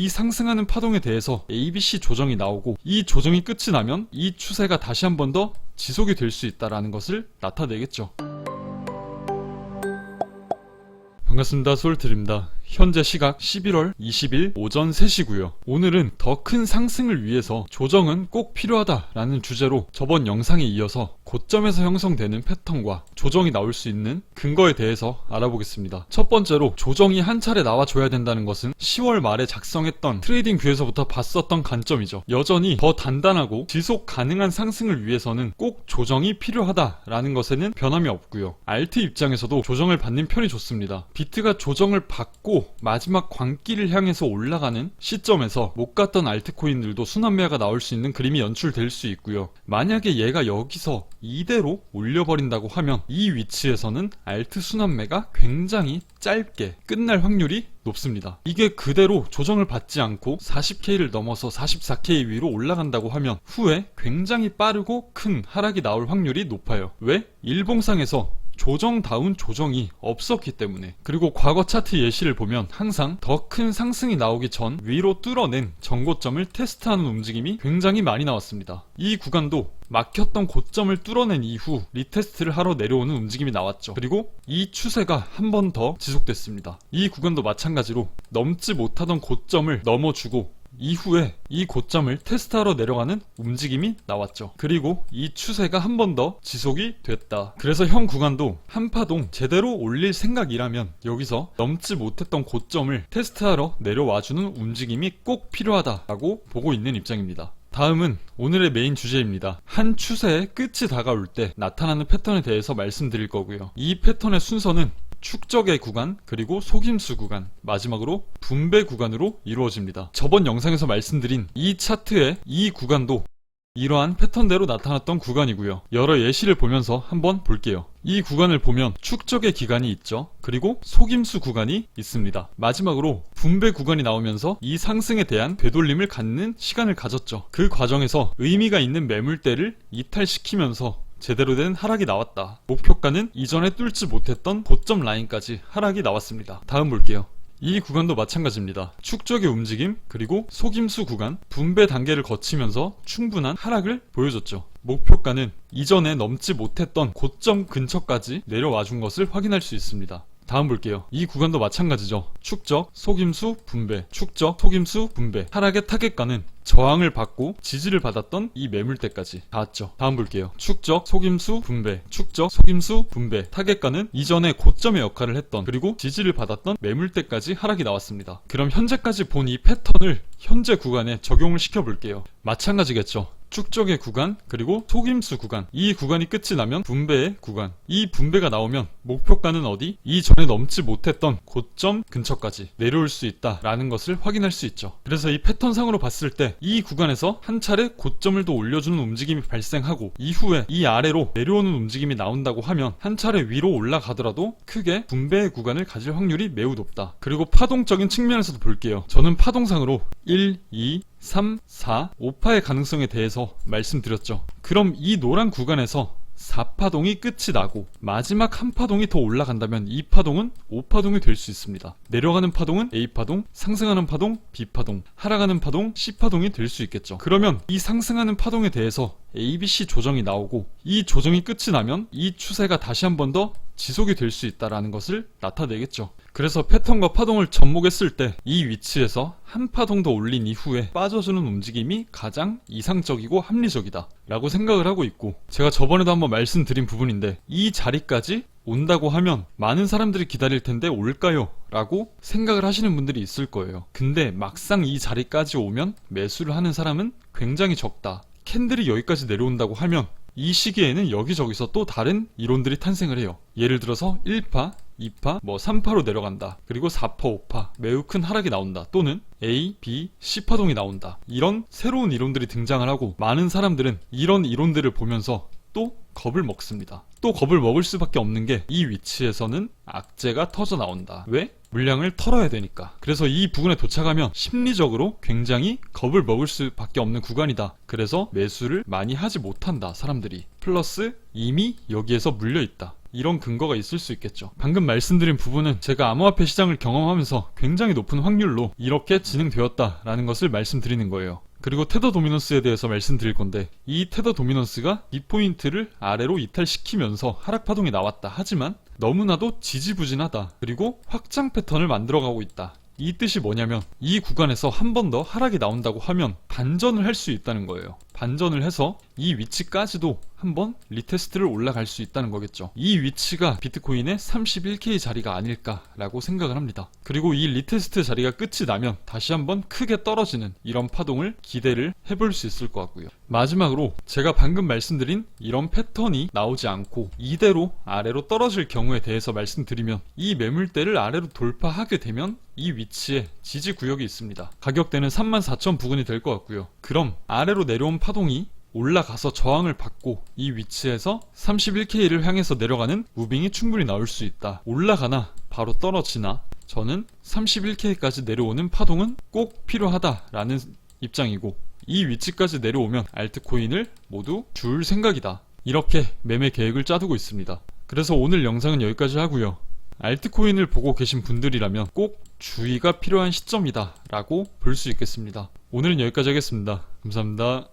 이 상승하는 파동에 대해서 ABC 조정이 나오고 이 조정이 끝이 나면 이 추세가 다시 한 번 더 지속이 될 수 있다라는 것을 나타내겠죠. 반갑습니다. 솔트입니다. 현재 시각 11월 20일 오전 3시고요. 오늘은 더 큰 상승을 위해서 조정은 꼭 필요하다라는 주제로 저번 영상에 이어서 고점에서 형성되는 패턴과 조정이 나올 수 있는 근거에 대해서 알아보겠습니다. 첫 번째로 조정이 한 차례 나와줘야 된다는 것은 10월 말에 작성했던 트레이딩 뷰에서부터 봤었던 관점이죠. 여전히 더 단단하고 지속 가능한 상승을 위해서는 꼭 조정이 필요하다라는 것에는 변함이 없고요. 알트 입장에서도 조정을 받는 편이 좋습니다. 비트가 조정을 받고 마지막 광기를 향해서 올라가는 시점에서 못 갔던 알트코인들도 순환매가 나올 수 있는 그림이 연출될 수 있고요. 만약에 얘가 여기서 이대로 올려버린다고 하면 이 위치에서는 알트 순환매가 굉장히 짧게 끝날 확률이 높습니다. 이게 그대로 조정을 받지 않고 40K를 넘어서 44K 위로 올라간다고 하면 후에 굉장히 빠르고 큰 하락이 나올 확률이 높아요. 왜? 일봉상에서 조정다운 조정이 없었기 때문에 그리고 과거 차트 예시를 보면 항상 더 큰 상승이 나오기 전 위로 뚫어낸 전고점을 테스트하는 움직임이 굉장히 많이 나왔습니다. 이 구간도 막혔던 고점을 뚫어낸 이후 리테스트를 하러 내려오는 움직임이 나왔죠. 그리고 이 추세가 한 번 더 지속됐습니다. 이 구간도 마찬가지로 넘지 못하던 고점을 넘어주고 이후에 이 고점을 테스트하러 내려가는 움직임이 나왔죠. 그리고 이 추세가 한 번 더 지속이 됐다. 그래서 현 구간도 한파동 제대로 올릴 생각이라면 여기서 넘지 못했던 고점을 테스트하러 내려와주는 움직임이 꼭 필요하다라고 보고 있는 입장입니다. 다음은 오늘의 메인 주제입니다. 한 추세의 끝이 다가올 때 나타나는 패턴에 대해서 말씀드릴 거고요. 이 패턴의 순서는 축적의 구간, 그리고 속임수 구간, 마지막으로 분배 구간으로 이루어집니다. 저번 영상에서 말씀드린 이 차트의 이 구간도 이러한 패턴대로 나타났던 구간이고요. 여러 예시를 보면서 한번 볼게요. 이 구간을 보면 축적의 기간이 있죠. 그리고 속임수 구간이 있습니다. 마지막으로 분배 구간이 나오면서 이 상승에 대한 되돌림을 갖는 시간을 가졌죠. 그 과정에서 의미가 있는 매물대를 이탈시키면서 제대로 된 하락이 나왔다. 목표가는 이전에 뚫지 못했던 고점 라인까지 하락이 나왔습니다. 다음 볼게요. 이 구간도 마찬가지입니다. 축적의 움직임, 그리고 속임수 구간, 분배 단계를 거치면서 충분한 하락을 보여줬죠. 목표가는 이전에 넘지 못했던 고점 근처까지 내려와 준 것을 확인할 수 있습니다. 다음 볼게요. 이 구간도 마찬가지죠. 축적, 속임수, 분배, 축적, 속임수, 분배. 하락의 타겟가는 저항을 받고 지지를 받았던 이 매물대까지 닿았죠. 다음 볼게요. 축적, 속임수, 분배, 축적, 속임수, 분배. 타겟가는 이전에 고점의 역할을 했던 그리고 지지를 받았던 매물대까지 하락이 나왔습니다. 그럼 현재까지 본 이 패턴을 현재 구간에 적용을 시켜 볼게요. 마찬가지겠죠. 축적의 구간 그리고 속임수 구간. 이 구간이 끝이 나면 분배의 구간. 이 분배가 나오면 목표가는 어디? 이 전에 넘지 못했던 고점 근처까지 내려올 수 있다라는 것을 확인할 수 있죠. 그래서 이 패턴상으로 봤을 때 이 구간에서 한 차례 고점을 더 올려주는 움직임이 발생하고 이후에 이 아래로 내려오는 움직임이 나온다고 하면 한 차례 위로 올라가더라도 크게 분배의 구간을 가질 확률이 매우 높다. 그리고 파동적인 측면에서도 볼게요. 저는 파동상으로 1, 2, 3, 4, 5파의 가능성에 대해서 말씀드렸죠. 그럼 이 노란 구간에서 4파동이 끝이 나고 마지막 한 파동이 더 올라간다면 이 파동은 5파동이 될 수 있습니다. 내려가는 파동은 A파동, 상승하는 파동 B파동, 하락하는 파동 C파동이 될 수 있겠죠. 그러면 이 상승하는 파동에 대해서 ABC 조정이 나오고 이 조정이 끝이 나면 이 추세가 다시 한 번 더 지속이 될 수 있다라는 것을 나타내겠죠. 그래서 패턴과 파동을 접목했을 때 이 위치에서 한 파동 더 올린 이후에 빠져주는 움직임이 가장 이상적이고 합리적이다 라고 생각을 하고 있고 제가 저번에도 한번 말씀드린 부분인데 이 자리까지 온다고 하면 많은 사람들이 기다릴 텐데 올까요? 라고 생각을 하시는 분들이 있을 거예요. 근데 막상 이 자리까지 오면 매수를 하는 사람은 굉장히 적다. 캔들이 여기까지 내려온다고 하면 이 시기에는 여기저기서 또 다른 이론들이 탄생을 해요. 예를 들어서 1파, 2파, 뭐 3파로 내려간다. 그리고 4파, 5파 매우 큰 하락이 나온다. 또는 A, B, C파동이 나온다. 이런 새로운 이론들이 등장을 하고 많은 사람들은 이런 이론들을 보면서 또 겁을 먹습니다. 또 겁을 먹을 수밖에 없는 게 이 위치에서는 악재가 터져 나온다. 왜? 물량을 털어야 되니까. 그래서 이 부근에 도착하면 심리적으로 굉장히 겁을 먹을 수밖에 없는 구간이다. 그래서 매수를 많이 하지 못한다, 사람들이. 플러스 이미 여기에서 물려 있다. 이런 근거가 있을 수 있겠죠. 방금 말씀드린 부분은 제가 암호화폐 시장을 경험하면서 굉장히 높은 확률로 이렇게 진행되었다라는 것을 말씀드리는 거예요. 그리고 테더 도미넌스에 대해서 말씀드릴 건데 이 테더 도미넌스가 이 포인트를 아래로 이탈시키면서 하락 파동이 나왔다. 하지만 너무나도 지지부진하다. 그리고 확장 패턴을 만들어가고 있다. 이 뜻이 뭐냐면 이 구간에서 한 번 더 하락이 나온다고 하면 반전을 할 수 있다는 거예요. 반전을 해서 이 위치까지도 한번 리테스트를 올라갈 수 있다는 거겠죠. 이 위치가 비트코인의 31K 자리가 아닐까라고 생각을 합니다. 그리고 이 리테스트 자리가 끝이 나면 다시 한번 크게 떨어지는 이런 파동을 기대를 해볼 수 있을 것 같고요. 마지막으로 제가 방금 말씀드린 이런 패턴이 나오지 않고 이대로 아래로 떨어질 경우에 대해서 말씀드리면 이 매물대를 아래로 돌파하게 되면 이 위치에 지지 구역이 있습니다. 가격대는 34,000 부근이 될 것 같고요. 그럼 아래로 내려온 파동이 올라가서 저항을 받고 이 위치에서 31K를 향해서 내려가는 무빙이 충분히 나올 수 있다. 올라가나 바로 떨어지나 저는 31K까지 내려오는 파동은 꼭 필요하다라는 입장이고 이 위치까지 내려오면 알트코인을 모두 줄 생각이다. 이렇게 매매 계획을 짜두고 있습니다. 그래서 오늘 영상은 여기까지 하고요. 알트코인을 보고 계신 분들이라면 꼭 주의가 필요한 시점이다 라고 볼 수 있겠습니다. 오늘은 여기까지 하겠습니다. 감사합니다.